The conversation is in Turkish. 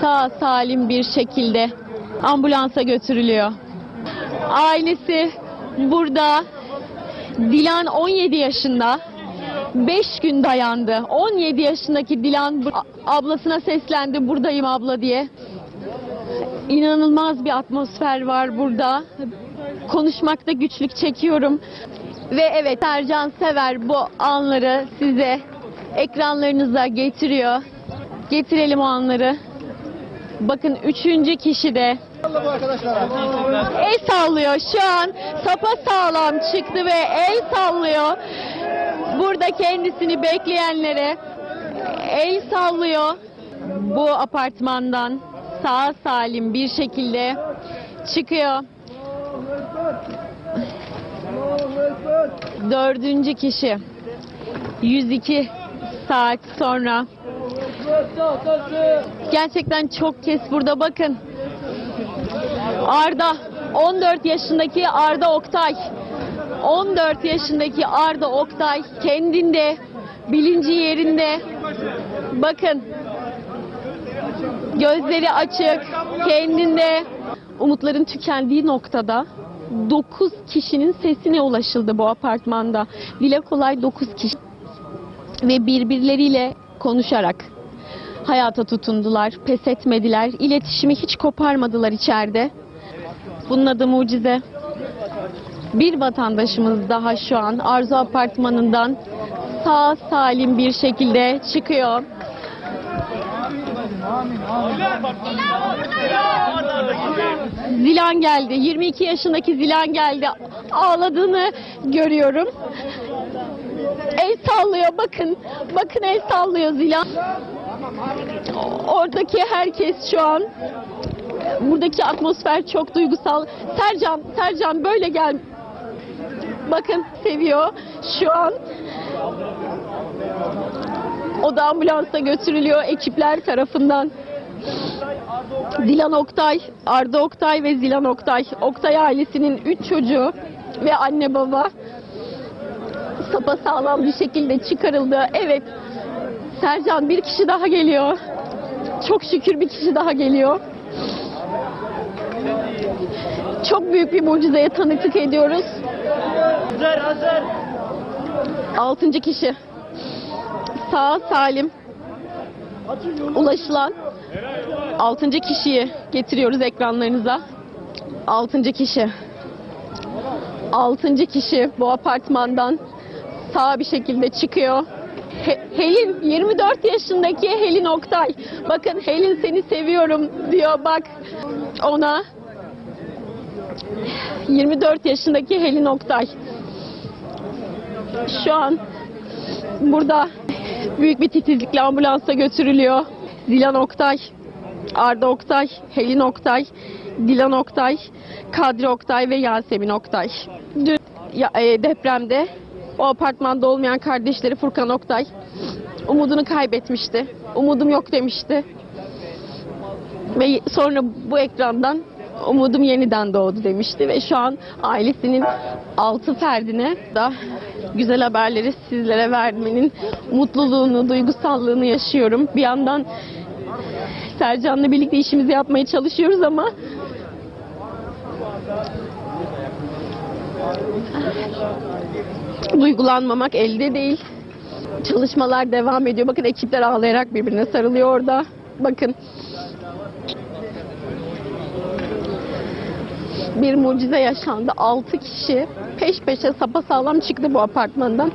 sağ salim bir şekilde ambulansa götürülüyor. Ailesi burada. Dilan 17 yaşında. 5 gün dayandı. 17 yaşındaki Dilan ablasına seslendi buradayım abla diye. İnanılmaz bir atmosfer var burada. Konuşmakta güçlük çekiyorum. Ve evet Ercan Sever bu anları size ekranlarınıza getiriyor. Getirelim o anları. Bakın üçüncü kişi de el sallıyor şu an sapa sağlam çıktı ve el sallıyor. Burada kendisini bekleyenlere el sallıyor. Bu apartmandan sağ salim bir şekilde çıkıyor. Dördüncü kişi 102 saat sonra gerçekten çok kez burada bakın. Arda 14 yaşındaki Arda Oktay. 14 yaşındaki Arda Oktay kendinde bilinci yerinde. Bakın. Gözleri açık kendinde. Umutların tükendiği noktada 9 kişinin sesine ulaşıldı bu apartmanda. Dile kolay 9 kişi ve birbirleriyle konuşarak hayata tutundular, pes etmediler, iletişimi hiç koparmadılar içeride. Bunun adı mucize. Bir vatandaşımız daha şu an Arzu Apartmanı'ndan sağ salim bir şekilde çıkıyor. Zilan geldi. 22 yaşındaki Zilan geldi. Ağladığını görüyorum. El sallıyor bakın. Bakın el sallıyor Zilan. Oradaki herkes şu an buradaki atmosfer çok duygusal. Sercan, Sercan böyle gel. Bakın seviyor şu an. O da ambulansa götürülüyor ekipler tarafından. Dilan Oktay, Arda Oktay ve Zilan Oktay. Oktay ailesinin üç çocuğu ve anne baba sapa sağlam bir şekilde çıkarıldı. Evet, Sercan bir kişi daha geliyor. Çok şükür bir kişi daha geliyor. Çok büyük bir mucizeye tanıklık ediyoruz. Hazır hazır. Altıncı kişi. Sağ salim ulaşılan altıncı kişiyi getiriyoruz ekranlarınıza. Altıncı kişi. Altıncı kişi bu apartmandan sağ bir şekilde çıkıyor. He- Helin 24 yaşındaki Helin Oktay. Bakın Helin seni seviyorum diyor bak ona. 24 yaşındaki Helin Oktay. Şu an burada büyük bir titizlikle ambulansa götürülüyor. Dilan Oktay, Arda Oktay, Helin Oktay, Dilan Oktay, Kadri Oktay ve Yasemin Oktay. Dün e, depremde o apartmanda olmayan kardeşleri Furkan Oktay umudunu kaybetmişti. Umudum yok demişti. Ve sonra bu ekrandan umudum yeniden doğdu demişti ve şu an ailesinin altı ferdine da güzel haberleri sizlere vermenin mutluluğunu, duygusallığını yaşıyorum. Bir yandan Sercan'la birlikte işimizi yapmaya çalışıyoruz ama duygulanmamak elde değil. Çalışmalar devam ediyor. Bakın ekipler ağlayarak birbirine sarılıyor orada. Bakın bir mucize yaşandı. 6 kişi peş peşe sapasağlam çıktı bu apartmandan.